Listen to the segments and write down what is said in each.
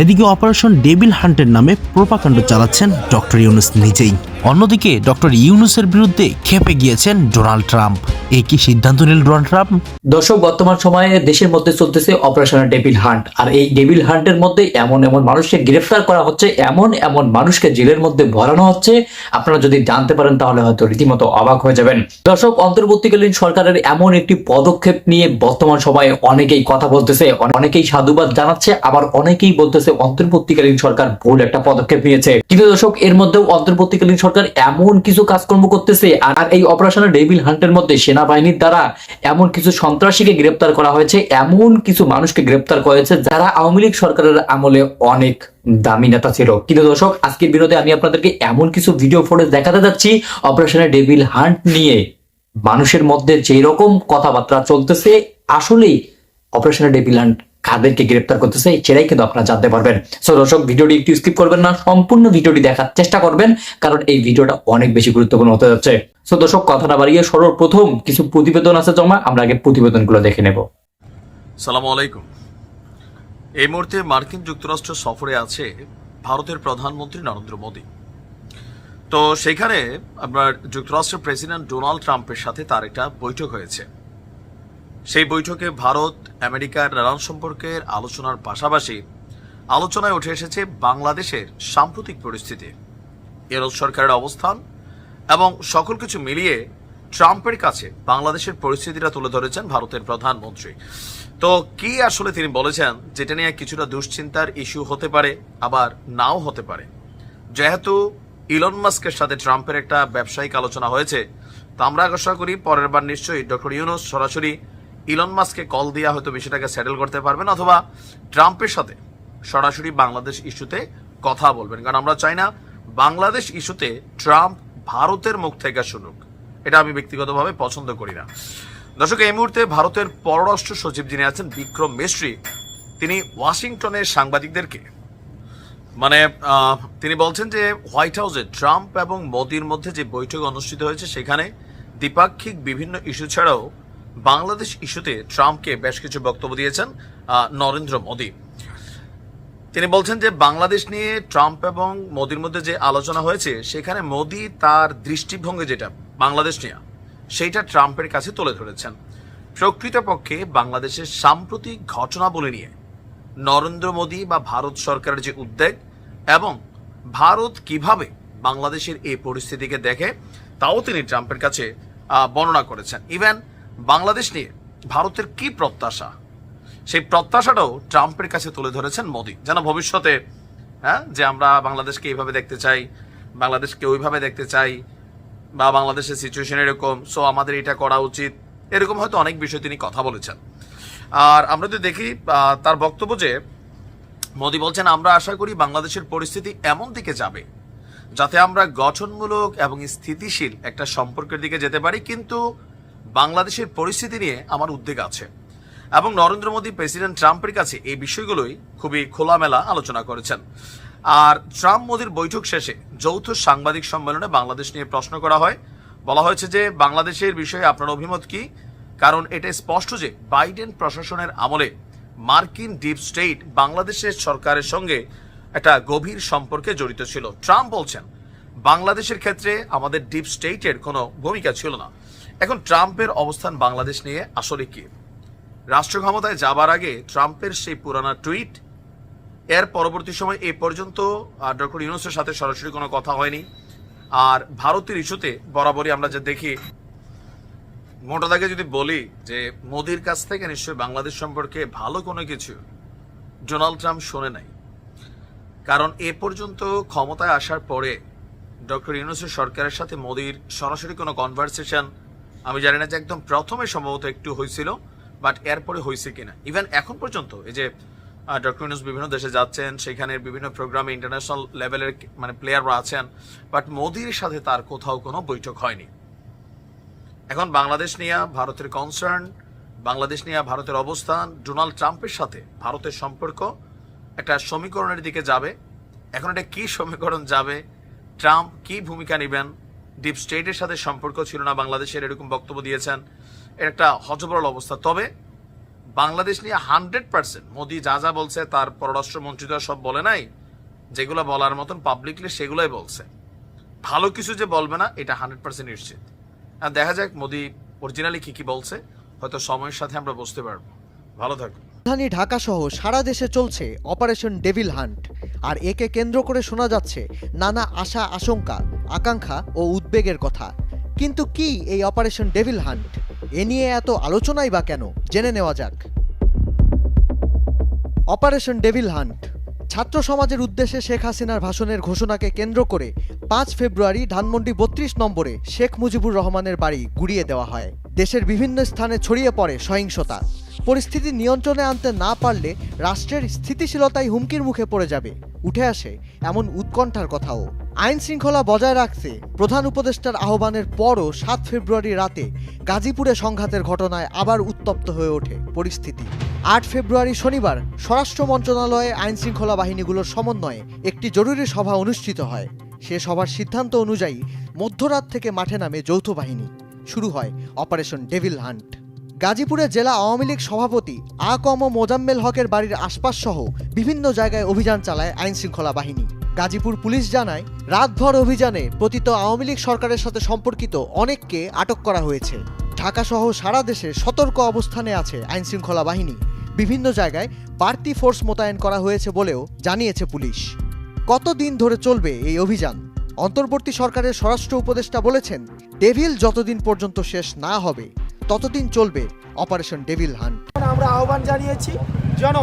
এদিকে operation devil হান্টের নামে প্রোপাকাণ্ড চালাচ্ছেন ডক্টর ইউনুস নিজেই। অন্যদিকে ডক্টর ইউনুসের বিরুদ্ধে খেপে গিয়েছেন ডোনাল্ড ট্রাম্প। এ কি সিদ্ধান্ত নিল ডোনাল্ড ট্রাম্প? দর্শক, বর্তমান সময়ে দেশের মধ্যে চলতেছে অপারেশন ডেভিল হান্ট। আর এই ডেভিল হান্টের মধ্যে এমন এমন মানুষকে গ্রেফতার করা হচ্ছে, এমন এমন মানুষকে জেলের মধ্যে ভরানো হচ্ছে। আপনারা যদি জানতে পারেন, তাহলে হয়তো রীতিমতো অবাক হয়ে যাবেন। দর্শক, অন্তর্বর্তীকালীন সরকারের এমন একটি পদক্ষেপ নিয়ে বর্তমান সময়ে অনেকেই কথা বলতেছে, অনেকেই সাধুবাদ জানাচ্ছে, আবার অনেকেই বলতেছে অন্তর্বর্তীকালীন সরকার ভুল একটা পদক্ষেপ নিয়েছে। কিন্তু দর্শক, এর মধ্যেও অন্তর্বর্তীকালীন সরকার এমন কিছু কাজকর্ম করতেছে, আর এই অপারেশনের ডেভিল হান্টের মধ্যে সেনাবাহিনীর দ্বারা এমন কিছু সন্ত্রাসীকে গ্রেপ্তার করা হয়েছে, এমন কিছু মানুষকে গ্রেপ্তার করেছে যারা আওয়ামী লীগ সরকারের আমলে অনেক দামি নেতা ছিল। কিন্তু দর্শক, আজকের বিরোধে আমি আপনাদেরকে এমন কিছু ভিডিও ফুটেজ দেখাতে যাচ্ছি অপারেশনের ডেভিল হান্ট নিয়ে মানুষের মধ্যে যেই রকম কথাবার্তা চলতেছে, আসলেই অপারেশনের ডেভিল হান্ট কাদেরকে গ্রেপ্তার করতেছে সেটাই কিন্তু আপনারা জানতে পারবেন। সো দর্শক, ভিডিওটি একটু স্কিপ করবেন না, সম্পূর্ণ ভিডিওটি দেখার চেষ্টা করবেন, কারণ এই ভিডিওটা অনেক বেশি গুরুত্বপূর্ণ হতে যাচ্ছে। সো দর্শক, কথা না বাড়িয়ে সর্বপ্রথম কিছু প্রতিবেদন আছে জমা, আমরা আগে প্রতিবেদনগুলো দেখে নেব। সালাম আলাইকুম। এই মুহূর্তে মার্কিন যুক্তরাষ্ট্র সফরে আছে ভারতের প্রধানমন্ত্রী নরেন্দ্র মোদী। তো সেখানে আপনার যুক্তরাষ্ট্রের প্রেসিডেন্ট ডোনাল্ড ট্রাম্পের সাথে তার একটা বৈঠক হয়েছে। সেই বৈঠকে ভারত, আমেরিকার নানান সম্পর্কের আলোচনার পাশাপাশি আলোচনায় উঠে এসেছে বাংলাদেশের সাম্প্রতিক পরিস্থিতি এরোদ সরকারের অবস্থান এবং সকল কিছু মিলিয়ে ট্রাম্পের কাছে বাংলাদেশের পরিস্থিতিটা তুলে ধরেছেন ভারতের প্রধানমন্ত্রী। তো কি আসলে তিনি বলেছেন, যেটা নিয়ে কিছুটা দুশ্চিন্তার ইস্যু হতে পারে, আবার নাও হতে পারে? যেহেতু ইলন মাস্কের সাথে ট্রাম্পের একটা ব্যবসায়িক আলোচনা হয়েছে, তো আমরা আশা করি পরের বার নিশ্চয়ই ডক্টর ইউনুস সরাসরি ইলন মাস্ককে কল দিয়ে হয়তো বিষয়টাকে সেটেল করতে পারবেন অথবা ট্রাম্পের সাথে সরাসরি বাংলাদেশ ইস্যুতে কথা বলবেন। কারণ আমরা চাই না বাংলাদেশ ইস্যুতে ট্রাম্প ভারতের মুখ থেকে শুনুক। এটা আমি ব্যক্তিগতভাবে পছন্দ করি না। দর্শক, এই মুহূর্তে ভারতের পররাষ্ট্র সচিব যিনি আছেন বিক্রম মিশ্রি তিনি ওয়াশিংটনের সাংবাদিকদেরকে। মানে তিনি বলছেন যে হোয়াইট হাউসে ট্রাম্প এবং মোদির মধ্যে যে বৈঠক অনুষ্ঠিত হয়েছে, সেখানে দ্বিপাক্ষিক বিভিন্ন ইস্যু ছাড়াও বাংলাদেশ ইস্যুতে ট্রাম্পকে বেশ কিছু বক্তব্য দিয়েছেন নরেন্দ্র মোদী। তিনি বলছেন যে বাংলাদেশ নিয়ে ট্রাম্প এবং মোদির মধ্যে যে আলোচনা হয়েছে, সেখানে মোদি তার দৃষ্টিভঙ্গি যেটা বাংলাদেশ নিয়ে, সেইটা ট্রাম্পের কাছে তুলে ধরেছেন। প্রকৃতপক্ষে বাংলাদেশের সাম্প্রতিক ঘটনাবলী নিয়ে নরেন্দ্র মোদী বা ভারত সরকারের যে উদ্বেগ এবং ভারত কীভাবে বাংলাদেশের এই পরিস্থিতিকে দেখে, তাও তিনি ট্রাম্পের কাছে বর্ণনা করেছেন। ইভেন বাংলাদেশ নিয়ে ভারতের কি প্রত্যাশা? সেই প্রত্যাশাটাও ট্রাম্পের কাছে তুলে ধরেছেন মোদী। যেন ভবিষ্যতে হ্যাঁ যে আমরা বাংলাদেশকে এইভাবে দেখতে চাই, বাংলাদেশকে ওইভাবে দেখতে চাই, বা বাংলাদেশের সিচুয়েশন এরকম সো আমাদের এটা করা উচিত, এরকম হয়তো অনেক বিষয় তিনি কথা বলেছেন। আর আমরা যদি দেখি তার বক্তব্য যে, মোদী বলছেন, আমরা আশা করি বাংলাদেশের পরিস্থিতি এমন দিকে যাবে, যাতে আমরা গঠনমূলক এবং স্থিতিশীল একটা সম্পর্কের দিকে যেতে পারি, কিন্তু বাংলাদেশের পরিস্থিতি নিয়ে আমার উদ্বেগ আছে। এবং নরেন্দ্র মোদী প্রেসিডেন্ট ট্রাম্পের কাছে এই বিষয়গুলোই খুবই খোলামেলা আলোচনা করেছেন। আর ট্রাম্প মোদীর বৈঠক শেষে যৌথ সাংবাদিক সম্মেলনে বাংলাদেশ নিয়ে প্রশ্ন করা হয়। বলা হয়েছে যে, বাংলাদেশের বিষয়ে আপনার অভিমত কি? কারণ এটা স্পষ্ট যে, বাইডেন প্রশাসনের আমলে মার্কিন ডিপ স্টেট বাংলাদেশের সরকারের সঙ্গে একটা গভীর সম্পর্কে জড়িত ছিল। ট্রাম্প বলছেন, বাংলাদেশের ক্ষেত্রে আমাদের ডিপ স্টেটের কোনো ভূমিকা ছিল না। এখন ট্রাম্পের অবস্থান বাংলাদেশ নিয়ে আসলে কি? রাষ্ট্র ক্ষমতায় যাবার আগে ট্রাম্পের সেই পুরানা টুইট, এর পরবর্তী সময় এই পর্যন্ত ডক্টর ইউনুসের সাথে সরাসরি কোনো কথা হয়নি। আর ভারতের ইস্যুতে বরাবরই আমরা যে দেখি, মোটা দাগে যদি বলি যে মোদির কাছ থেকে নিশ্চয়ই বাংলাদেশ সম্পর্কে ভালো কোনো কিছু ডোনাল্ড ট্রাম্প শোনে নাই। কারণ এ পর্যন্ত ক্ষমতায় আসার পরে ডক্টর ইউনুসের সরকারের সাথে মোদির সরাসরি কোনো কনভারসেশন আমি জানি না যে একদম প্রথমে সম্ভবত একটু হয়েছিল বাট এরপরে হয়েছে কিনা। ইভেন এখন পর্যন্ত, এই যে ডক্টর ইউনুস বিভিন্ন দেশে যাচ্ছেন, সেখানে বিভিন্ন প্রোগ্রামে ইন্টারন্যাশনাল লেভেলের মানে প্লেয়াররা আছেন বাট মোদির সাথে তার কোথাও কোনো বৈঠক হয়নি। এখন বাংলাদেশ নিয়ে ভারতের কনসার্ন বাংলাদেশ নিয়ে ভারতের অবস্থান ডোনাল্ড ট্রাম্পের সাথে ভারতের সম্পর্ক একটা সমীকরণের দিকে যাবে। এখন এটা কি সমীকরণ যাবে? ট্রাম্প কি ভূমিকা নেবেন? ডিপ স্টেটের সাথে সম্পর্ক ছিল না, বাংলাদেশের এরকম বক্তব্য দিয়েছেন। একটা হজবরল অবস্থা। তবে বাংলাদেশ নিয়ে হান্ড্রেড পার্সেন্ট মোদি যা যা বলছে, তার পররাষ্ট্রমন্ত্রী তো সব বলে নাই। যেগুলো বলার মতন পাবলিকলি সেগুলোই বলছে। ভালো কিছু যে বলবে না, এটা হান্ড্রেড পার্সেন্ট নিশ্চিত। আর দেখা যাক, মোদি অরিজিনালি কি কি বলছে, হয়তো সময়ের সাথে আমরা বুঝতে পারব। ভালো থাকুন। রাজধানী ঢাকাসহ সারা দেশে চলছে অপারেশন ডেভিল হান্ট আর একে কেন্দ্র করে শোনা যাচ্ছে নানা আশা আশঙ্কা আকাঙ্ক্ষা ও উদ্বেগের কথা। কিন্তু কি এই অপারেশন ডেভিল হান্ট? এ নিয়ে এত আলোচনাই বা কেন? জেনে নেওয়া যাক। Operation devil hunt. ছাত্র সমাজের উদ্দেশ্যে শেখ হাসিনার ভাষণের ঘোষণাকে কেন্দ্র করে পাঁচ ফেব্রুয়ারি ধানমন্ডি বত্রিশ নম্বরে শেখ মুজিবুর রহমানের বাড়ি গুড়িয়ে দেওয়া হয়। দেশের বিভিন্ন স্থানে ছড়িয়ে পড়ে সহিংসতা। পরিস্থিতি নিয়ন্ত্রণে আনতে না পারলে রাষ্ট্রের স্থিতিশীলতাই হুমকির মুখে পড়ে যাবে। উঠে আসে এমন উৎকণ্ঠার কথাও। আইন শৃঙ্খলা বজায় রাখতে প্রধান উপদেষ্টার আহ্বানের পরও সাত ফেব্রুয়ারি রাতে গাজীপুরে সংঘাতের ঘটনায় আবার উত্তপ্ত হয়ে ওঠে পরিস্থিতি। আট ফেব্রুয়ারি শনিবার স্বরাষ্ট্র মন্ত্রণালয়ে আইন শৃঙ্খলা বাহিনীগুলোর সমন্বয়ে একটি জরুরি সভা অনুষ্ঠিত হয়। সে সভার সিদ্ধান্ত অনুযায়ী মধ্যরাত থেকে মাঠে নামে যৌথ বাহিনী। শুরু হয় অপারেশন ডেভিল হান্ট। গাজীপুরে জেলা আওয়ামী লীগ সভাপতি আ কম মোজাম্মেল হকের বাড়ির আশপাশ সহ বিভিন্ন জায়গায় অভিযান চালায় আইন শৃঙ্খলা বাহিনী। গাজীপুর পুলিশ জানায়, রাতভর অভিযানে পতিত আওয়ামী লীগ সরকারের সাথে সম্পর্কিত অনেককে আটক করা হয়েছে। ঢাকা সহ সারা দেশে সতর্ক অবস্থানে আছে আইন শৃঙ্খলা বাহিনী। বিভিন্ন জায়গায় বাড়তি ফোর্স মোতায়েন করা হয়েছে বলেও জানিয়েছে পুলিশ। কতদিন ধরে চলবে এই অভিযান? অন্তর্বর্তী সরকারের স্বরাষ্ট্র উপদেষ্টা বলেছেন, ডেভিল যতদিন পর্যন্ত শেষ না হবে, ততদিন চলবে অপারেশন ডেভিল হান্ট। আমরা আহ্বান জানিয়েছি, যেন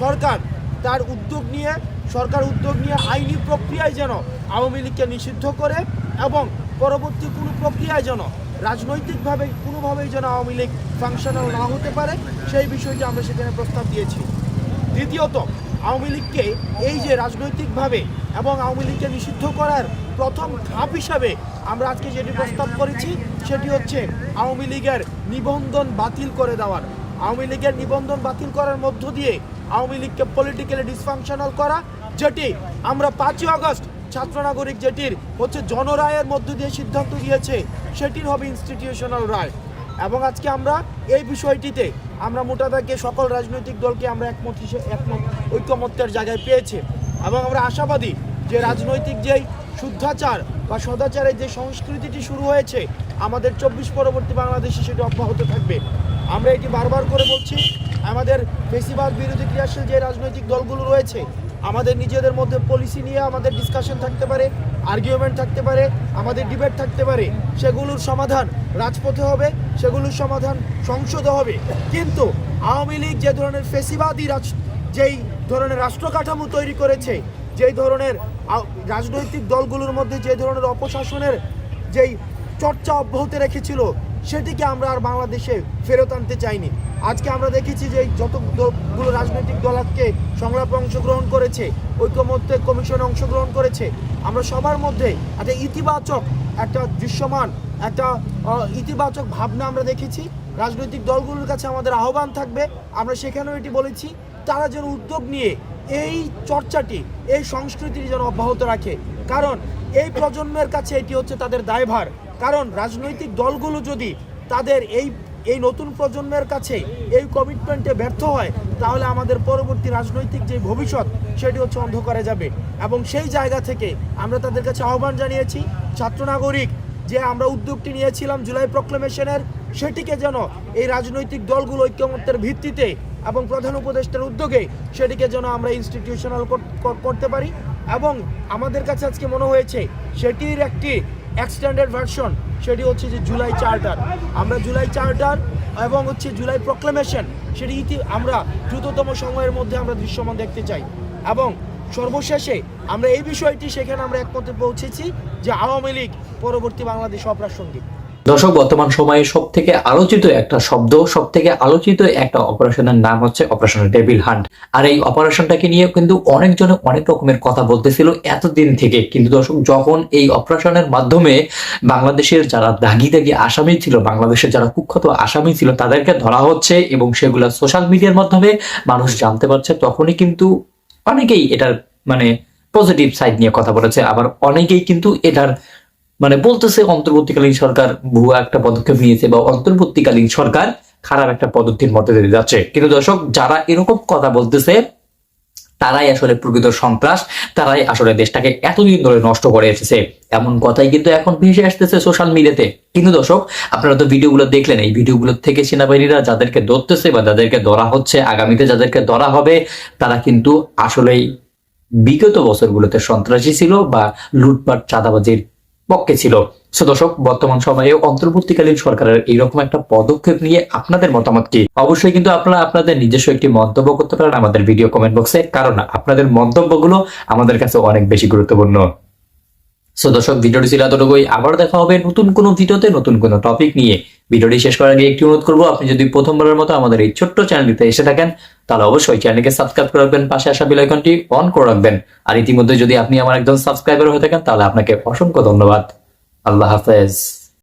সরকার তার উদ্যোগ নিয়ে, সরকার উদ্যোগ নিয়ে আইনি প্রক্রিয়ায় যেন আওয়ামী লীগকে নিষিদ্ধ করে এবং পরবর্তী কোনো প্রক্রিয়ায় যেন রাজনৈতিকভাবে কোনোভাবেই যেন আওয়ামী লীগ ফাংশনাল না হতে পারে, সেই বিষয়টি আমরা সেখানে প্রস্তাব দিয়েছি। দ্বিতীয়ত, আওয়ামী লীগকে এই যে রাজনৈতিকভাবে এবং আওয়ামী লীগকে নিষিদ্ধ করার প্রথম ধাপ হিসাবে আমরা আজকে যেটি প্রস্তাব করেছি, সেটি হচ্ছে আওয়ামী লীগের নিবন্ধন বাতিল করে দেওয়ার। আওয়ামী লীগের নিবন্ধন বাতিল করার মধ্য দিয়ে আওয়ামী লীগকে পলিটিক্যালি ডিসফাংশনাল করা, যেটি আমরা পাঁচই আগস্ট ছাত্র নাগরিক যেটির হচ্ছে জনরায়ের মধ্য দিয়ে সিদ্ধান্ত দিয়েছে সেটির হবে ইনস্টিটিউশনাল রায়। এবং আজকে আমরা এই বিষয়টিতে আমরা মোটাদাকে সকল রাজনৈতিক দলকে আমরা একমত হিসেবে একমত ঐক্যমত্যের জায়গায় পেয়েছি। এবং আমরা আশাবাদী যে রাজনৈতিক যেই শুদ্ধাচার বা সদাচারের যে সংস্কৃতিটি শুরু হয়েছে, আমাদের চব্বিশ পরবর্তী বাংলাদেশে সেটি অব্যাহত থাকবে। আমরা এটি বারবার করে বলছি আমাদের বেশিরভাগ বিরোধী ক্রিয়াশীল যে রাজনৈতিক দলগুলো রয়েছে, আমাদের নিজেদের মধ্যে পলিসি নিয়ে আমাদের ডিসকাশন থাকতে পারে আর্গুমেন্ট থাকতে পারে, আমাদের ডিবেট থাকতে পারে, সেগুলোর সমাধান রাজপথে হবে, সেগুলোর সমাধান সংসদে হবে। কিন্তু আওয়ামী লীগ যে ধরনের ফেসিবাদী রাজ, যেই ধরনের রাষ্ট্র কাঠামো তৈরি করেছে, যেই ধরনের রাজনৈতিক দলগুলোর মধ্যে যে ধরনের অপশাসনের যেই চর্চা অব্যাহত রেখেছিল, সেটিকে আমরা আর বাংলাদেশে ফেরত আনতে চাইনি। আজকে আমরা দেখেছি যে এই যত দলগুলো রাজনৈতিক দল আজকে সংলাপে অংশগ্রহণ করেছে, ঐক্যমত্যে কমিশনে অংশগ্রহণ করেছে, আমরা সবার মধ্যে একটা ইতিবাচক, একটা দৃশ্যমান, একটা ইতিবাচক ভাবনা আমরা দেখেছি। রাজনৈতিক দলগুলোর কাছে আমাদের আহ্বান থাকবে, আমরা সেখানেও এটি বলেছি, তারা যেন উদ্যোগ নিয়ে এই চর্চাটি, এই সংস্কৃতিটি যেন অব্যাহত রাখে। কারণ এই প্রজন্মের কাছে এটি হচ্ছে তাদের দায়ভার। কারণ রাজনৈতিক দলগুলো যদি তাদের এই এই নতুন প্রজন্মের কাছে এই কমিটমেন্টে ব্যর্থ হয়, তাহলে আমাদের পরবর্তী রাজনৈতিক যে ভবিষ্যৎ, সেটি হচ্ছে অন্ধকারে যাবে। এবং সেই জায়গা থেকে আমরা তাদের কাছে আহ্বান জানিয়েছি, ছাত্র নাগরিক, যে আমরা উদ্যোগটি নিয়েছিলাম জুলাই প্রক্লেমেশনের সেটিকে যেন এই রাজনৈতিক দলগুলো ঐক্যমত্যের ভিত্তিতে এবং প্রধান উপদেষ্টার উদ্যোগে সেটিকে যেন আমরা ইনস্টিটিউশনাল করতে পারি। এবং আমাদের কাছে আজকে মনে হয়েছে, সেটির একটি এক্সটেন্ডেড ভার্সন সেটি হচ্ছে যে জুলাই চার্টার। আমরা জুলাই চার্টার এবং হচ্ছে জুলাই প্রক্লেমেশন সেটি ইতি, আমরা দ্রুততম সময়ের মধ্যে আমরা দৃশ্যমান দেখতে চাই। এবং সর্বশেষে আমরা এই বিষয়টি সেখানে আমরা একমতে পৌঁছেছি যে আওয়ামী লীগ পরবর্তী বাংলাদেশ অপ্রাসঙ্গিক। দর্শক, বর্তমান সময়ে সব থেকে আলোচিত একটা শব্দ সব থেকে আলোচিত একটা অপারেশনের নাম হচ্ছে অপারেশন টেবিল হান্ট। আর এই অপারেশনটাকে নিয়ে কিন্তু অনেকজনে অনেক রকমের কথা বলতেছিল এতদিন থেকে। কিন্তু দর্শক, যখন এই অপারেশনের মাধ্যমে বাংলাদেশের যারা দাগি দাগি আসামি ছিল, বাংলাদেশের যারা কুখ্যাত আসামি ছিল, তাদেরকে ধরা হচ্ছে এবং সেগুলো সোশ্যাল মিডিয়ার মাধ্যমে মানুষ জানতে পারছে, তখনই কিন্তু অনেকেই এটার মানে পজিটিভ সাইড নিয়ে কথা বলেছে। আবার অনেকেই কিন্তু এটার মানে বলতেছে অন্তর্বর্তীকালীন সরকার ভুয়া একটা পদক্ষেপ নিয়েছে বা অন্তর্বর্তীকালীন সরকার খারাপ একটা পদ্ধতির মধ্যে দিয়ে যাচ্ছে। কিন্তু দর্শক, যারা এরকম কথা বলতেছে, তারাই আসলে প্রকৃত সন্ত্রাস, তারাই আসলে দেশটাকে এতদিন ধরে নষ্ট করে এসেছে। এমন কথাই কিন্তু এখন ভেসে আসতেছে সোশ্যাল মিডিয়াতে কিন্তু দর্শক, আপনারা তো ভিডিওগুলো দেখলেন, এই ভিডিওগুলো থেকে সেনাবাহিনীরা যাদেরকে ধরতেছে বা যাদেরকে ধরা হচ্ছে, আগামীতে যাদেরকে ধরা হবে, তারা কিন্তু আসলেই বিগত বছরগুলোতে সন্ত্রাসী ছিল বা লুটপাট, চাঁদাবাজির পক্ষে ছিল। সো দর্শক, বর্তমান সময়ে অন্তর্বর্তীকালীন সরকারের এইরকম একটা পদক্ষেপ নিয়ে আপনাদের মতামত কি? অবশ্যই কিন্তু আপনারা আপনাদের নিজস্ব একটি মন্তব্য করতে পারেন আমাদের ভিডিও কমেন্ট বক্সে কারণ আপনাদের মন্তব্যগুলো আমাদের কাছে অনেক বেশি গুরুত্বপূর্ণ। সো দর্শক, ভিডিওটি ছিল এতটুকুই। আবার দেখা হবে নতুন কোনো ভিডিওতে, নতুন কোনো টপিক নিয়ে। ভিডিওটি শেষ করার আগে একটি অনুরোধ করব, আপনি যদি প্রথমবারের মতো আমাদের এই ছোট্ট চ্যানেলটিতে এসে থাকেন, তাহলে অবশ্যই চ্যানেলকে সাবস্ক্রাইব করে রাখবেন, পাশে আসা বেলাইকনটি অন করে রাখবেন। আর ইতিমধ্যে যদি আপনি আমার একজন সাবস্ক্রাইবার হয়ে থাকেন, তাহলে আপনাকে অসংখ্য ধন্যবাদ। আল্লাহ হাফেজ।